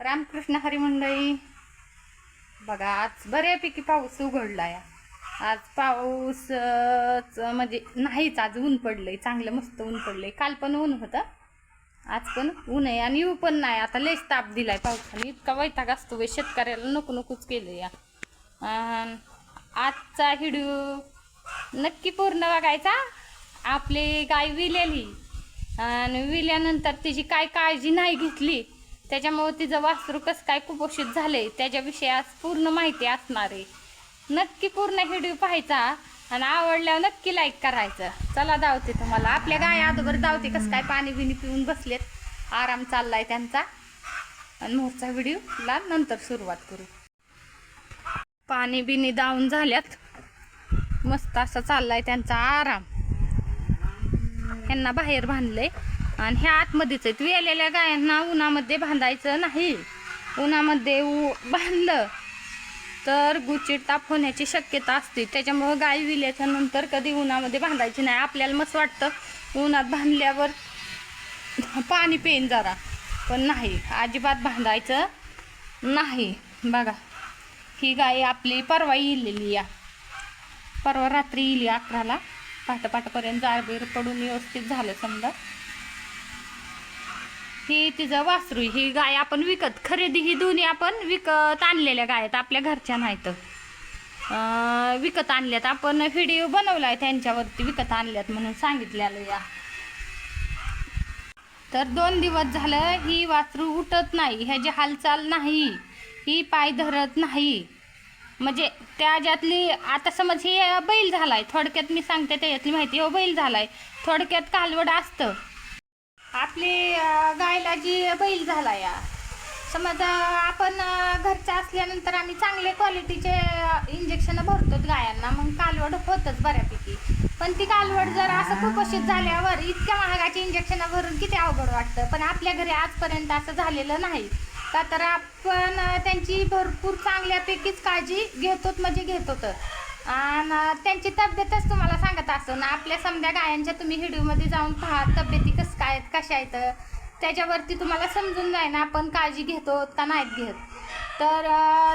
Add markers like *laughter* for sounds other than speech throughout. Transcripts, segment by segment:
रामकृष्ण हरी मंडळी बघा आज बऱ्यापैकी पाऊस उघडला या आज पाऊस म्हणजे नाहीच आज ऊन पडलंय चांगलं मस्त ऊन पडलंय. काल पण ऊन होतं आज पण ऊन आहे आणि येऊ पण नाही. आता लयच ताप दिलाय पावसाने. इतका वैताग असतो वे शेतकऱ्याला नको नकोच केलं या. आजचा व्हिडिओ नक्की पूर्ण बघायचा. आपली गाय विलेली. आणि विल्यानंतर तिची काय काळजी नाही घेतली. त्याच्यामुळे तिचं वासरू कसं काय कुपोषित झालंय त्याच्याविषयी आज पूर्ण माहिती असणार आहे. नक्की पूर्ण व्हिडिओ पाहायचा आणि आवडल्यावर नक्की लाईक करायचं. चला धावते तुम्हाला. आपल्या गाय अगोदर धावते कसं काय पाणी बिणी पिऊन बसलेत. आराम चाललाय त्यांचा. आणि मोठचा व्हिडिओला नंतर सुरुवात करू. पाणी बिणी दावून झाल्यात. मस्त असा चाललाय त्यांचा आराम. ह्यांना बाहेर बांधलंय. आणि ह्या आतमध्येच आहेत. वेलेल्या गायांना उन्हामध्ये बांधायचं नाही. उन्हामध्ये उ बांधलं तर गुचिड ताप होण्याची शक्यता असते. त्याच्यामुळं गाय विल्याच्या नंतर कधी उन्हामध्ये बांधायची नाही. आपल्याला मस्त वाटतं उन्हात बांधल्यावर पाणी पेन जरा. पण नाही अजिबात बांधायचं नाही. बघा ही गाय आपली परवा येलेली या. परवा रात्री येईल अकराला. पाठपाठपर्यंत जाळबीर पडून व्यवस्थित झालं समजा. ही तिचं वासरू ही गाय आपण विकत खरेदी ही दोन्ही आपण विकत आणलेल्या गाय आहेत आपल्या घरच्या नाहीत. विकत आणल्यात. आपण व्हिडिओ बनवला आहे त्यांच्यावरती विकत आणल्यात म्हणून सांगितलेलं या. तर दोन दिवस झालं ही वासरू उठत नाही ह्याची हालचाल नाही ही पाय धरत नाही. म्हणजे त्याच्यातली आता समज हे बैल झाला आहे थोडक्यात मी सांगते त्याच्यातली माहिती हो बैल झाला आहे थोडक्यात कालवड असतं. आपली गायला जी बैल झाला या. समज आपण घरच्या असल्यानंतर आम्ही चांगले क्वालिटीचे इंजेक्शन भरतो गायांना. मग कालवड होतच बऱ्यापैकी. पण ती कालवड जर असं कुपोषित झाल्यावर इतक्या महागाची इंजेक्शन भरून किती अवघड वाटतं? पण आपल्या घरी आजपर्यंत असं झालेलं नाही. का तर आपण त्यांची भरपूर चांगल्यापैकीच काळजी घेतोत म्हणजे घेतो तर आणि त्यांची तब्येतच तुम्हाला सांगत असं ना आपल्या समध्या गायांच्या तुम्ही हिडूमध्ये जाऊन पहा तब्येती कसं काय आहेत कशा आहेत. त्याच्यावरती तुम्हाला समजून जाय ना आपण काळजी घेतो का नाहीत घेत. तर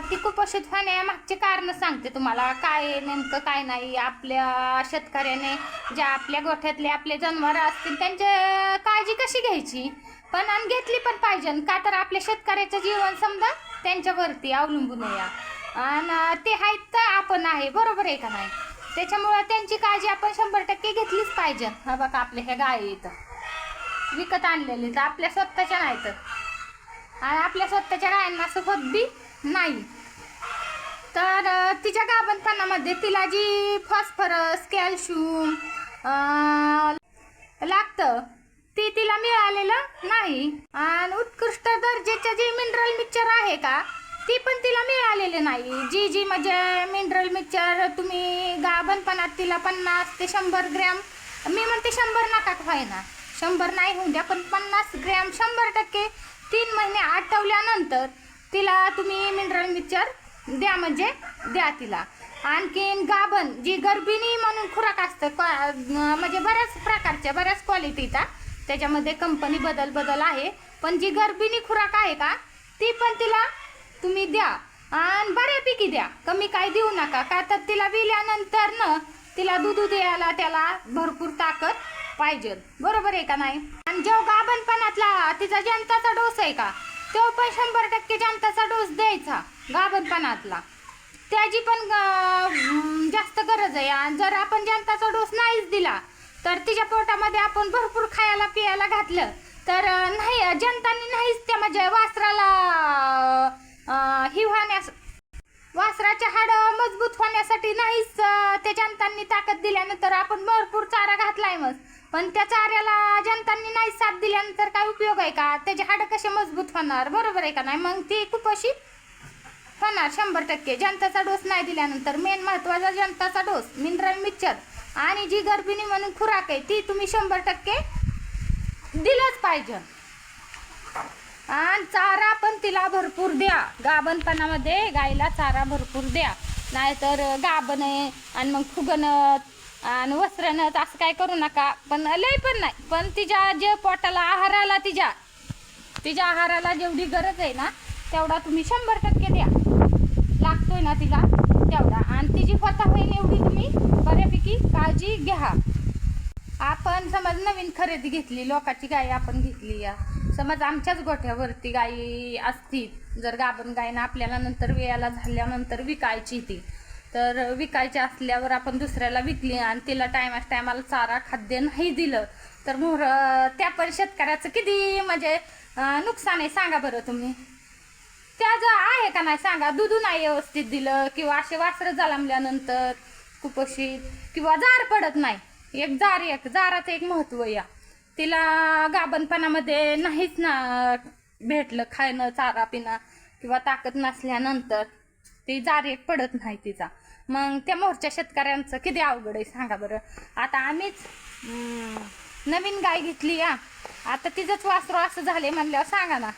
ती कुपोषित होण्यामागचे कारण सांगते तुम्हाला. काय नेमकं काय नाही. आपल्या शेतकऱ्याने ज्या आपल्या गोठ्यातले आपले जनावरं असतील त्यांची काळजी कशी घ्यायची? पण आणि घेतली पण पाहिजे. का तर आपल्या शेतकऱ्याचं जीवन समजा त्यांच्यावरती अवलंबून या. आणि ते आहेत तर आपण आहे बरोबर आहे का नाही? त्याच्यामुळं त्यांची काळजी आपण शंभर टक्के घेतलीच पाहिजे. हा बघा आपल्या ह्या गाय इथं विकत आणलेले तर आपल्या स्वतःच्या नाहीत. आणि आपल्या स्वतःच्या गायांना असं होत बी नाही. तर तिच्या गाभणपणामध्ये तिला जी फॉस्फरस कॅल्शियम लागतं ती तिला मिळालेलं नाही. आणि उत्कृष्ट दर्जाचे जे मिनरल मिक्सचर आहे का ती पण तिला मिळालेले नाही. जी जी म्हणजे मिनरल मिक्सर तुम्ही गाभणपणात तिला पन्नास ते शंभर ग्रॅम मी म्हणते शंभर नका व्हायना. शंभर नाही होऊ द्या पण पन्नास ग्रॅम शंभर टक्के तीन महिने आठवल्यानंतर तिला तुम्ही मिनरल मिक्सर द्या म्हणजे द्या तिला. आणखीन गाभण जी गर्भिणी म्हणून खुराक असतं क्वा- म्हणजे बऱ्याच प्रकारच्या बऱ्याच क्वालिटीचा त्याच्यामध्ये कंपनी बदल बदल आहे. पण जी गर्भिणी खुराक आहे का ती पण तिला तुम्ही द्या. आणि बऱ्यापैकी द्या. कमी काय देऊ नका. का तर तिला विल्यानंतर न तिला दूध द्यायला त्याला भरपूर ताकद पाहिजे. बरोबर आहे का नाही? आणि जो गाभणपणातला तिचा जनताचा डोस आहे का? तो पण शंभर टक्के जनताचा डोस द्यायचा गाभणपणातला. त्याची पण जास्त गरज आहे. आणि जर आपण जनताचा डोस नाहीच दिला तर तिच्या पोटामध्ये आपण भरपूर खायला पियाला घातलं. तर नाही जनताने नाहीच त्या म्हणजे वासराला वासराचे हाड मजबूत होण्यासाठी नाहीच त्या जनतांनी ताकद दिल्यानंतर आपण भरपूर चारा घातलाय मग. पण त्या चाऱ्याला जनतांनी नाही साथ दिल्यानंतर काय उपयोग आहे का? त्याचे हाड कसे मजबूत होणार? बरोबर आहे का नाही? मग ती खूप अशी होणार शंभर टक्के. जनताचा डोस नाही दिल्यानंतर मेन महत्त्वाचा जनताचा डोस मिनरल मिक्सर आणि जी गर्भिणी म्हणून खुराक आहे ती तुम्ही शंभर टक्के दिलंच पाहिजे. आणि चारा पण तिला भरपूर द्या. गाभणपणामध्ये गायला चारा भरपूर द्या. नाहीतर गाभण आहे आणि मग फुगणत आणि वस्त्रणत असं काय करू नका. पण लय पण नाही. पण तिच्या जे पोटाला आहाराला तिच्या तिच्या आहाराला जेवढी गरज आहे ना तेवढा तुम्ही शंभर टक्के द्या. लागतोय ना तिला तेवढा. आणि तिची स्वतः होईल एवढी तुम्ही बऱ्यापैकी काळजी घ्या. आपण समज नवीन खरेदी घेतली लोकांची गाय आपण घेतली या. समज आमच्याच गोठ्यावरती गायी असतील जर गाभण गायनं आपल्याला नंतर वेळाला झाल्यानंतर विकायची ती तर विकायची असल्यावर आपण दुसऱ्याला विकली आणि तिला टायमाच टायमाला चारा खाद्य नाही दिलं तर मोर त्या पण शेतकऱ्याचं किती म्हणजे नुकसान आहे सांगा बरं तुम्ही. त्या जर आहे का नाही सांगा दूध नाही व्यवस्थित दिलं किंवा असे वासरं जलमल्यानंतर कुपोषित किंवा जार पडत नाही. एक जार एक जाराचं एक महत्त्व या. तिला गाभणपणामध्ये नाहीच ना भेटलं खाणं चारा पिणं किंवा ताकद नसल्यानंतर ती जारी पडत नाही तिचा. मग त्या मोर्च्या शेतकऱ्यांचं किती अवघड आहे सांगा बरं. आता आम्हीच नवीन गाय घेतली या आता तिचंच वासरू असं झाले म्हणल्यावर सांगा ना.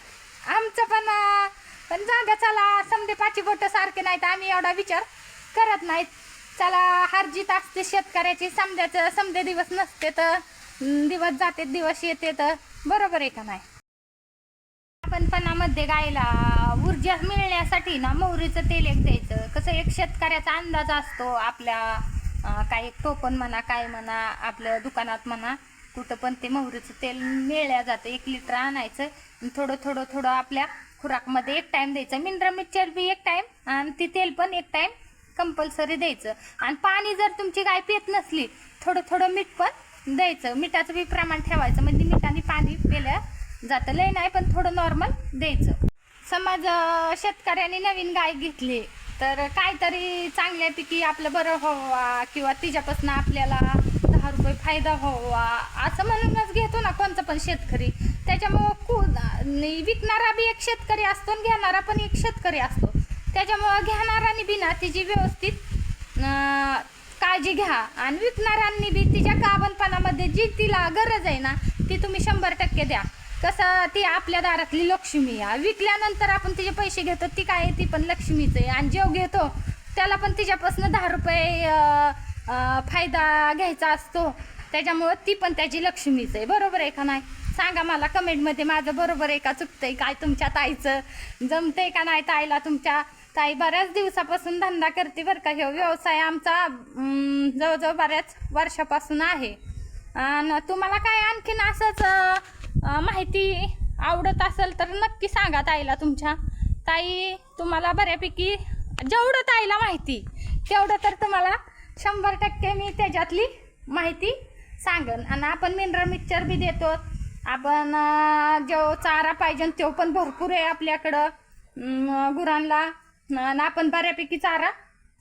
आमचं पण पण जागा चला समजे पाची बोट सारखे नाहीत आम्ही एवढा विचार करत नाहीत. चला हरजीत असते शेतकऱ्याची समद्याचं समजे दिवस नसते तर दिवस जाते दिवस येते तर बरोबर आहे का नाही? आपणपणामध्ये गायला ऊर्जा मिळण्यासाठी ना मोहरीचं तेल एक द्यायचं. कसं एक शेतकऱ्याचा अंदाज असतो आपल्या काही टोपण म्हणा काय म्हणा आपल्या दुकानात म्हणा कुठं पण ते मोहरीचं तेल मिळल्या जातं. एक लिटर आणायचं थोडं थोडं थोडं आपल्या खुराकमध्ये एक टाईम द्यायचं. मिनरल मिक्सचर बी एक टाईम आणि ते तेल पण एक टाईम कंपल्सरी द्यायचं. आणि पाणी जर तुमची गाय पित नसली थोडं थोडं मीठ पण द्यायचं. मिठाचं बी प्रमाण ठेवायचं. म्हणजे मिठाने पाणी पेल्या जातं. लय नाही पण थोडं नॉर्मल द्यायचं. समज शेतकऱ्यांनी शेतकऱ्याने नवीन गाय घेतली तर काहीतरी चांगल्यापैकी आपलं बरं व्हावा किंवा तिच्यापासून आपल्याला दहा रुपये फायदा व्हावा असं म्हणूनच घेतो ना कोणता पण शेतकरी. त्याच्यामुळं कु विकणारा बी एक शेतकरी असतो आणि घेणारा पण एक शेतकरी असतो. त्याच्यामुळं घेणाराने बी ना तिची व्यवस्थित काळजी घ्या. आणि विकणाऱ्यांनी बी तिच्या गाभणपणामध्ये जी तिला गरज आहे ना ती तुम्ही शंभर टक्के द्या. कसं ती आपल्या दारातली लक्ष्मी आहे. विकल्यानंतर आपण तिचे पैसे घेतो ती काय ती पण लक्ष्मीच आहे. आणि जेव घेतो त्याला पण तिच्यापासून दहा रुपये फायदा घ्यायचा असतो. त्याच्यामुळं ती पण त्याची लक्ष्मीच आहे. बरोबर आहे का नाही? सांगा मला कमेंटमध्ये माझं बरोबर आहे का? चुकतंय काय तुमच्या ताईचं? जमतंय का नाही ताईला तुमच्या? ताई बऱ्याच दिवसापासून धंदा करते बरं का. ह्यो व्यवसाय आमचा जवळजवळ बऱ्याच वर्षापासून आहे. आणि तुम्हाला काय आणखीन असंच माहिती आवडत असेल तर नक्की सांगा ताईला तुमच्या. ताई तुम्हाला बऱ्यापैकी जेवढं ताईला माहिती तेवढं तर तुम्हाला शंभर टक्के मी त्याच्यातली माहिती सांगन. आणि आपण मिनरल मिक्सर बी देतो. आपण जो चारा पाहिजे तो पण भरपूर आहे आपल्याकडं. गुरांना आणि आपण बऱ्यापैकी चारा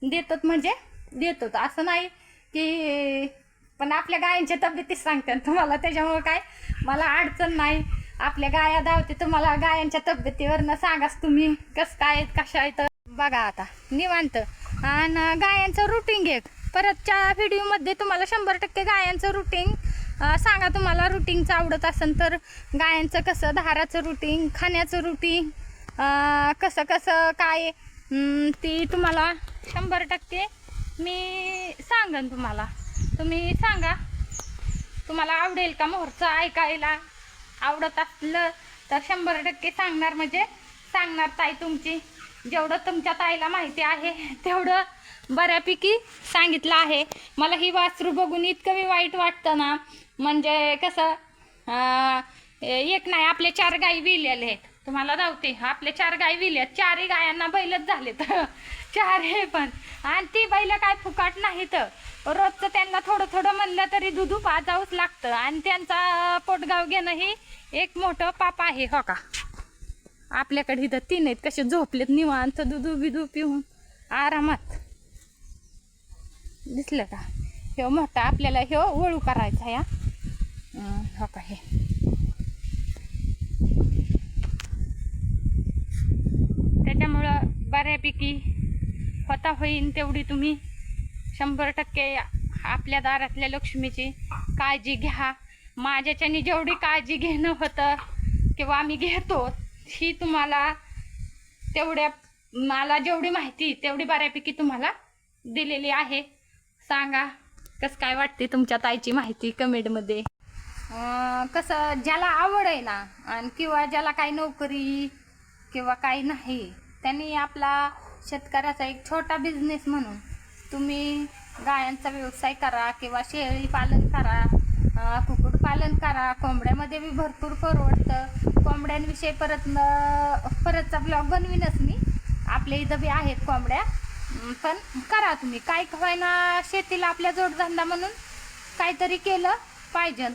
देतो म्हणजे देतो असं नाही की पण आपल्या गायांच्या तब्येतीच सांगतात तुम्हाला. त्याच्यामुळं काय? मला अडचण नाही. आपल्या गाया धावते तुम्हाला. गायांच्या तब्येतीवरनं सांगाच तुम्ही कसं काय आहेत, कशा आहेत. बघा आता निवांत. आणि गायांचं रुटीन एक परतच्या व्हिडिओमध्ये तुम्हाला शंभर टक्के गायांचं रुटीन सांगा तुम्हाला. रुटीनचं आवडत असेल तर गायांचं कसं धाराचं रुटीन खाण्याचं रुटीन कसं कसं काय ती तुम्हाला शंभर टक्के मी सांगन तुम्हाला. तुम्ही सांगा. तुम्हाला आवडेल का मोहरचं ऐकायला? आवडत असलं तर शंभर टक्के सांगणार म्हणजे सांगणार ताई तुमची. जेवढं तुमच्या ताईला माहिती आहे तेवढं बऱ्यापैकी सांगितलं आहे. मला ही वासरू बघून इतकं मी वाईट वाटतं ना. म्हणजे कसं एक नाही आपले चार गाई विलेले आहेत. तुम्हाला धावते. आपले चार गाय विल्यात आहेत. चारही गायांना बैलच झालेत. *laughs* चार हे पण. आणि ती बैल काय फुकाट नाहीत. रोजचं त्यांना थोडं थोडं म्हणलं तरी दूध पाजावंच लागतं. आणि त्यांचा पोटगाव घेणं हे एक मोठं पाप आहे हो का? आपल्याकडे इथं तीन आहेत. कसे झोपलेत निवांत दुधू बिधू पिऊन आरामात. दिसलं का? ह्यो मोठा आपल्याला ह्यो ओळू करायचा या हो का? हे त्याच्यामुळं बऱ्यापैकी होता होईन तेवढी तुम्ही. शंभर टक्के आपल्या दारातल्या लक्ष्मीची काळजी घ्या. माझ्याच्याने जेवढी काळजी घेणं होतं किंवा आम्ही घेतो ही तुम्हाला तेवढ्या मला जेवढी माहिती तेवढी बऱ्यापैकी तुम्हाला दिलेली आहे. सांगा कसं काय वाटते तुमच्या ताईची माहिती कमेंटमध्ये? कसं ज्याला आवड आहे ना आणि किंवा ज्याला काही नोकरी किंवा काही नाही त्यांनी आपला शेतकऱ्याचा एक छोटा बिझनेस म्हणून तुम्ही गायांचा व्यवसाय करा किंवा शेळी पालन करा कुक्कुटपालन करा. कोंबड्यामध्ये बी भरपूर परवडतं. कोंबड्यांविषयी परत न- परतचा ब्लॉग बनवीनच मी. आपल्या इथं बी आहेत कोंबड्या. पण करा तुम्ही. काय ना शेतीला आपल्या जोडधंदा म्हणून काहीतरी केलं पाहिजे.